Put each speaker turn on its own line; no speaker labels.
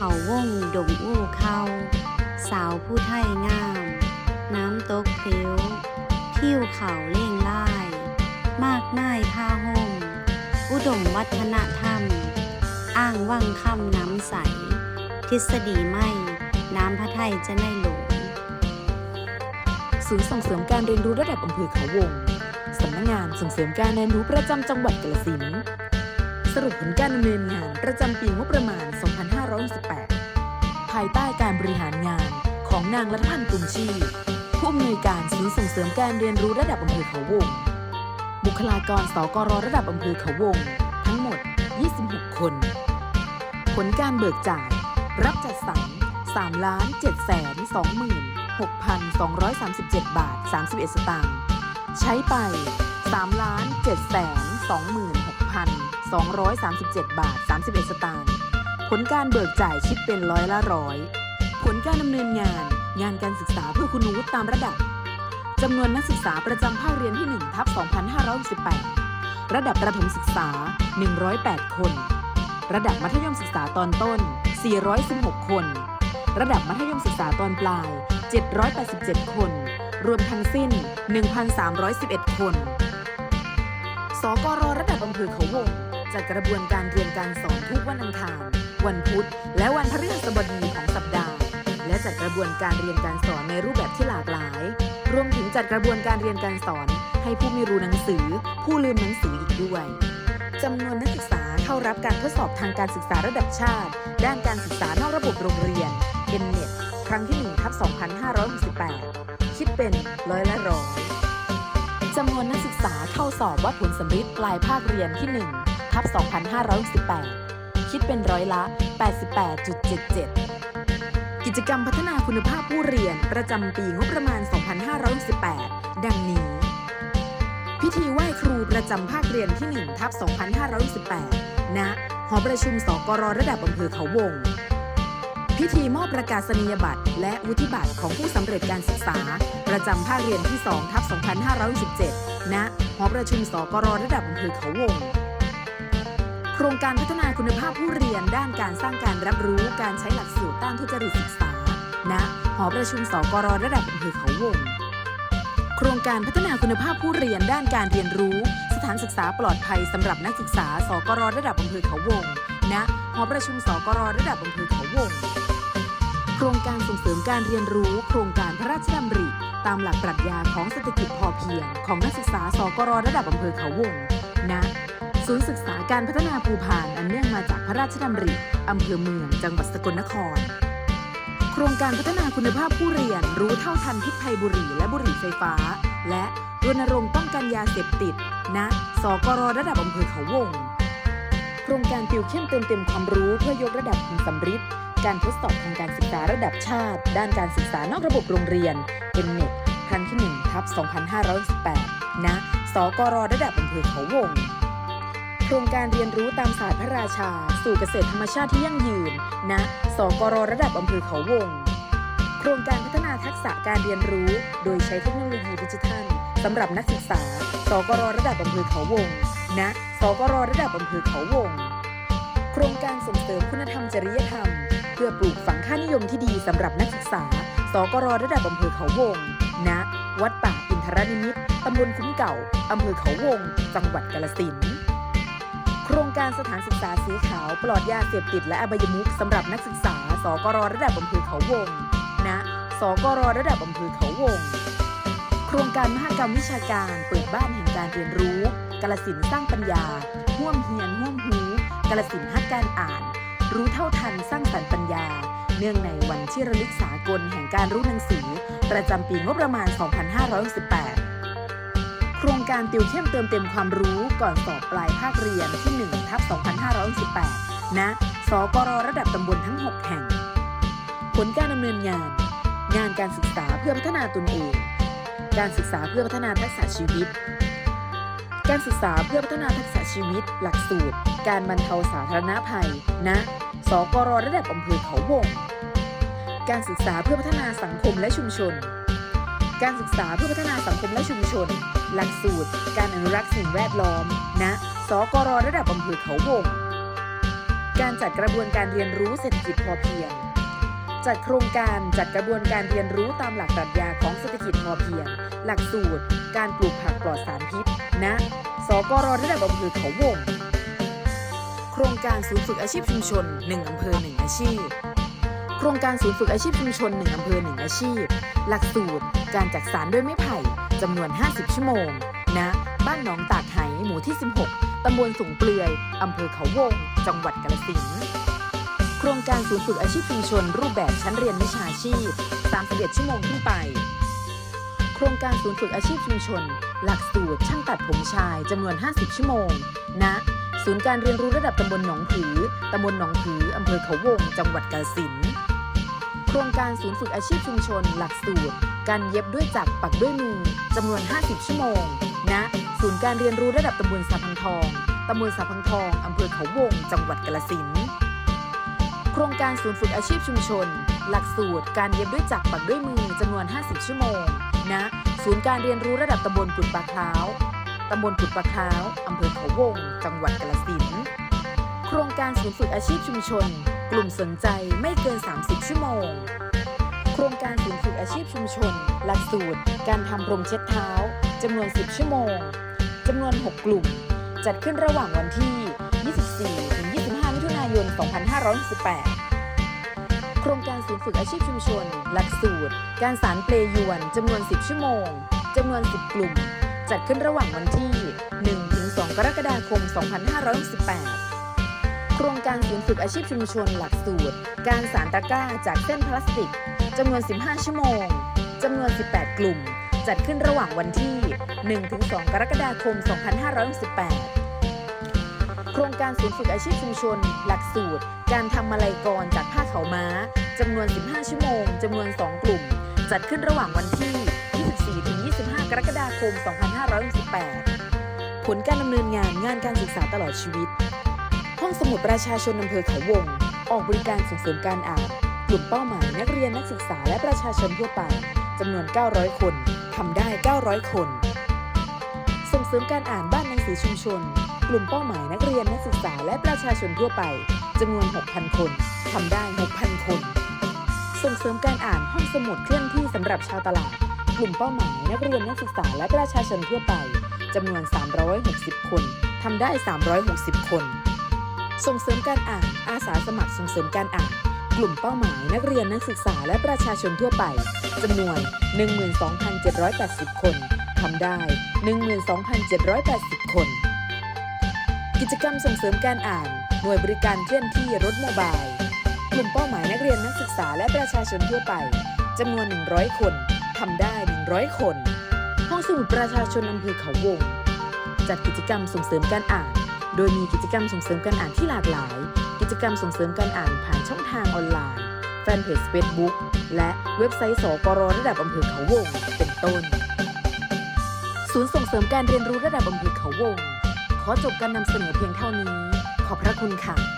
เขาวงดงอู้เข้าสาวผู้ไทยงาม น้ำตกเพลวทิวเขาเล่งไล่มากมายท่าห่ม อุดมวัฒนธรรม อ้างว่างคำน้ำใส ทฤษฎีไม่ น้ำพระไทยจะไม่หลง
ศูนย์ส่งเสริมการเรียนรู้ระดับอำเภอเขาวงสำนักงานส่งเสริมการเรียนรู้ประจำจังหวัดกาฬสินธุ์สรุปผลการดำเนินงานประจำปีงบประมาณ 2568ภายใต้การบริหารงานของนางรัฐพันธ์กรุงชีพผู้อำนวยการศูนย์ส่งเสริมการเรียนรู้ระดับอำเภอเขาวง บุคลากรสกรระดับอำเภอเขาวง ทั้งหมด 26 คน ผลการเบิกจ่าย รับจัดสรร3ล้าน7แสน26,237 บาท 31 สตางค์ ใช้ไป3ล้าน7แสน26,237 บาท 31 สตางค์ ผลการเบิกจ่ายคิดเป็นร้อยละร้อย ผลการดำเนินงาน งานการศึกษาเพื่อคุณวุฒิตามระดับจำนวนนักศึกษาประจำภาคเรียนที่ 1 ทับ 2568 ระดับประถมศึกษา 108 คน ระดับมัธยมศึกษาตอนต้น 416 คน ระดับมัธยมศึกษาตอนปลาย 787 คน รวมทั้งสิ้น 1,311 คน สกรระดับอำเภอเขาวงจัดกระบวนการเรียนการสอนทุกวันอังคาร วันพุธ และวันพฤหัสบดีของสัปดาห์ และจัดกระบวนการเรียนการสอนในรูปแบบที่หลากหลาย รวมถึงจัดกระบวนการเรียนการสอน ให้ผู้ไม่รู้หนังสือ ผู้ลืมหนังสืออีกด้วยจำนวนนักศึกษาเข้ารับการทดสอบทางการศึกษาระดับชาติ ด้านการศึกษานอกระบบโรงเรียน n n e t ครั้งที่1ทับ2568 คิดเป็นร้อยละร้อยจำนวนนักศึกษาเข้าสอบวัดผลสำริดปลายภาคเรียนที่1ทับ2568 คิดเป็นร้อยละ 88.77 กิจกรรมพัฒนาคุณภาพผู้เรียนประจำปีงบประมาณ 2568 ดังนี้ พิธีไหว้ครูประจำภาคเรียนที่ 1 ทับ 2518ณ หอประชุมสกรระดับอำเภอเขาวง พิธีมอบประกาศนียบัตร และวุฒิบัตรของผู้สำเร็จการศึกษา ประจำภาคเรียนที่ 2 ทับ 2517 ณ หอประชุมสกรระดับอำเภอเขาวง ครงการพัฒนาคุณภาพผู้เรียนด้านการสร้างการรับรู้การใช้หลักสูตรต้านทุจริตศึกษา ณ หอประชุมสกรระดับอำเภอเขาวง โครงการพัฒนาคุณภาพผู้เรียนด้านการเรียนรู้ สถานศึกษาปลอดภัยสำหรับนักศึกษาสกรระดับอำเภอเขาวง ณ หอประชุมสกรระดับอำเภอเขาวง โครงการส่งเสริมการเรียนรู้ โครงการพระราชดำริ ตามหลักปรัชญาของเศรษฐกิจพอเพียง ของนักศึกษาสกรระดับอำเภอเขาวง ณ ศูนย์ศึกษาการพัฒนาภูพานอันเนื่องมาจากพระราชดำริอำเภอเมือง จังหวัดสกลนคร โครงการพัฒนาคุณภาพผู้เรียนรู้เท่าทันพิษภัยบุหรี่และบุหรี่ไฟฟ้า และรณรงค์ป้องกันยาเสพติดณสกรระดับอำเภอเขาวง โครงการติวเข้มเติมเต็มความรู้เพื่อยกระดับคุณสำริดการทดสอบทางการศึกษาระดับชาติ ด้านการศึกษานอกระบบโรงเรียน n n e t ครั้งที่1ทับ2518ณสกรระดับอำเภอเขาวง ครงการเรียนรู้ตามศาสตร์พระราชา สู่เกษตรธรรมชาติที่ยั่งยืนณสกรระดับอำเภอเขาวง โครงการพัฒนาทักษะการเรียนรู้ โดยใช้เทคโนโลยีดิจิทัลสำหรับนักศึกษา สกรระดับอำเภอเขาวงณสกรระดับอำเภอเขาวง โครงการส่งเสริมคุณธรรมจริยธรรม เพื่อปลูกฝังค่านิยมที่ดีสำหรับนักศึกษา สกรระดับอำเภอเขาวงณวัดป่าอินทรนิมิตตำบลคุ้มเก่าอำเภอเขาวง จังหวัดกาฬสินธุ์ โครงการสถานศึกษาสีขาวปลอดยาเสพติดและอบายมุขสำหรับนักศึกษา สกรระดับอำเภอเขาวงณสกรระดับอำเภอเขาวง โครงการมหกรรมวิชาการเปิดบ้านแห่งการเรียนรู้กาลสินสร้างปัญญาห่วมเฮียนห่วมหูกาลสินธุ์ฮักการอ่าน รู้เท่าทันสร้างสรรค์ปัญญา เนื่องในวันที่ระลึกสากลแห่งการรู้หนังสือ ประจำปีงบประมาณ 2568 โครงการติวเข้มเติมเต็มความรู้ก่อนสอบปลายภาคเรียนที่1ทับ2518ณสกรระดับตำบลทั้ง 6 แห่ง ผลการดำเนินงาน งานการศึกษาเพื่อพัฒนาตนเอง การศึกษาเพื่อพัฒนาทักษะชีวิต การศึกษาเพื่อพัฒนาทักษะชีวิต หลักสูตร การบรรเทาสาธารณภัยณสกรระดับอำเภอเขาวง การศึกษาเพื่อพัฒนาสังคมและชุมชน การศึกษาเพื่อพัฒนาสังคมและชุมชน หลักสูตร การอนุรักษ์สิ่งแวดล้อมณสกรระดับอำเภอเขาวง การจัดกระบวนการเรียนรู้เศรษฐกิจพอเพียง จัดโครงการจัดกระบวนการเรียนรู้ตามหลักปรัชญาของเศรษฐกิจพอเพียง หลักสูตร การปลูกผักปลอดสารพิษณสกรระดับอำเภอเขาวง โครงการศูนย์ฝึกอาชีพชุมชน 1อำเภอ 1 อาชีพ โครงการศูนย์ฝึกอาชีพชุมชน 1 อำเภอ 1 อาชีพ หลักสูตร การจักสารด้วยไม้ไผ่จำนวน 50 ชั่วโมงณบ้านหนองตากไหหมู่ที่ 16 ตำบลสูงเปลือย อำเภอเขาวง จังหวัดกาฬสินธุ์โครงการศูนย์ฝึกอาชีพชุมชน รูปแบบชั้นเรียนวิชาชีพ31ชั่วโมงขึ้นไป โครงการศูนย์ฝึกอาชีพชุมชน หลักสูตรช่างตัดผมชายจำนวน 50 ชั่วโมงณศูนย์การเรียนรู้ระดับตำบลหนองผือ ตำบลหนองผือ อำเภอเขาวง จังหวัดกาฬสินธุ์ โครงการศูนย์ฝึกอาชีพชุมชน หลักสูตร การเย็บด้วยจักรปักด้วยมือจำนวน 50 ชั่วโมงณศูนย์การเรียนรู้ระดับตำบลสาพังทองตำบลสาพังทองอำเภอเขาวง จังหวัดกาฬสินธุ์โครงการศูนย์ฝึกอาชีพชุมชน หลักสูตร การเย็บด้วยจักรปักด้วยมือจำนวน 50 ชั่วโมงณศูนย์การเรียนรู้ระดับตำบลกุดปลาคล้าวตำบลกุดปลาคล้าวอำเภอเขาวง จังหวัดกาฬสินธุ์ โครงการศูนย์ฝึกอาชีพชุมชน กลุ่มสนใจไม่เกิน 30 ชั่วโมง โครงการศูนย์ฝึกอาชีพชุมชน หลักสูตร การทำรมเช็ดเท้าจำนวน 10 ชั่วโมงจำนวน 6 กลุ่ม จัดขึ้นระหว่างวันที่ 24 ถึง 25 มิถุนายน 2568 โครงการศูนย์ฝึกอาชีพชุมชน หลักสูตร การสารเปลยวนจำนวน 10 ชั่วโมงจำนวน 10 กลุ่ม จัดขึ้นระหว่างวันที่ 1 ถึง 2 กรกฎาคม 2568 ครงการศูนย์ฝึกอาชีพชุมชนหลักสูตร การสารตะกร้าจากเส้นพลาสติกจำนวน 15 ชั่วโมงจำนวน 18 กลุ่ม จัดขึ้นระหว่างวันที่ 1-2 กรกฎาคม 2568 โครงการศูนย์ฝึกอาชีพชุมชน หลักสูตร การทำมาลัยกรจากผ้าเขาม้าจำนวน 15 ชั่วโมงจำนวน 2 กลุ่ม จัดขึ้นระหว่างวันที่ 24-25 กรกฎาคม 2568 ผลการดำเนินงานงานการศึกษาตลอดชีวิต ห้องสมุดประชาชนอำเภอเขาวง ออกบริการส่งเสริมการอ่านกลุ่มเป้าหมายนักเรียนนักศึกษาและประชาชนทั่วไปจำนวน 900 คนทำได้ 900 คน ส่งเสริมการอ่านบ้านหนังสือชุมชน กลุ่มเป้าหมายนักเรียนนักศึกษาและประชาชนทั่วไปจำนวน 6,000 คนทำได้ 6,000 คน ส่งเสริมการอ่านห้องสมุดเคลื่อนที่สำหรับชาวตลาด กลุ่มเป้าหมายนักเรียนนักศึกษาและประชาชนทั่วไปจำนวน 360 คนทำได้ 360 คน ส่งเสริมการอ่าน อาสาสมัครส่งเสริมการอ่าน กลุ่มเป้าหมายนักเรียนนักศึกษาและประชาชนทั่วไปจำนวน 12,780 คนทำได้ 12,780 คน กิจกรรมส่งเสริมการอ่าน หน่วยบริการเคลื่อนที่รถโมบาย กลุ่มเป้าหมายนักเรียนนักศึกษาและประชาชนทั่วไปจำนวน 100 คนทำได้ 100 คน ห้องสมุดประชาชนอำเภอเขาวง จัดกิจกรรมส่งเสริมการอ่าน โดยมีกิจกรรมส่งเสริมการอ่านที่หลากหลาย กิจกรรมส่งเสริมการอ่านผ่านช่องทางออนไลน์ แฟนเพจ Facebook และเว็บไซต์สกรระดับอำเภอเขาวง เป็นต้น ศูนย์ส่งเสริมการเรียนรู้ระดับอำเภอเขาวง ขอจบการนำเสนอเพียงเท่านี้ ขอบพระคุณค่ะ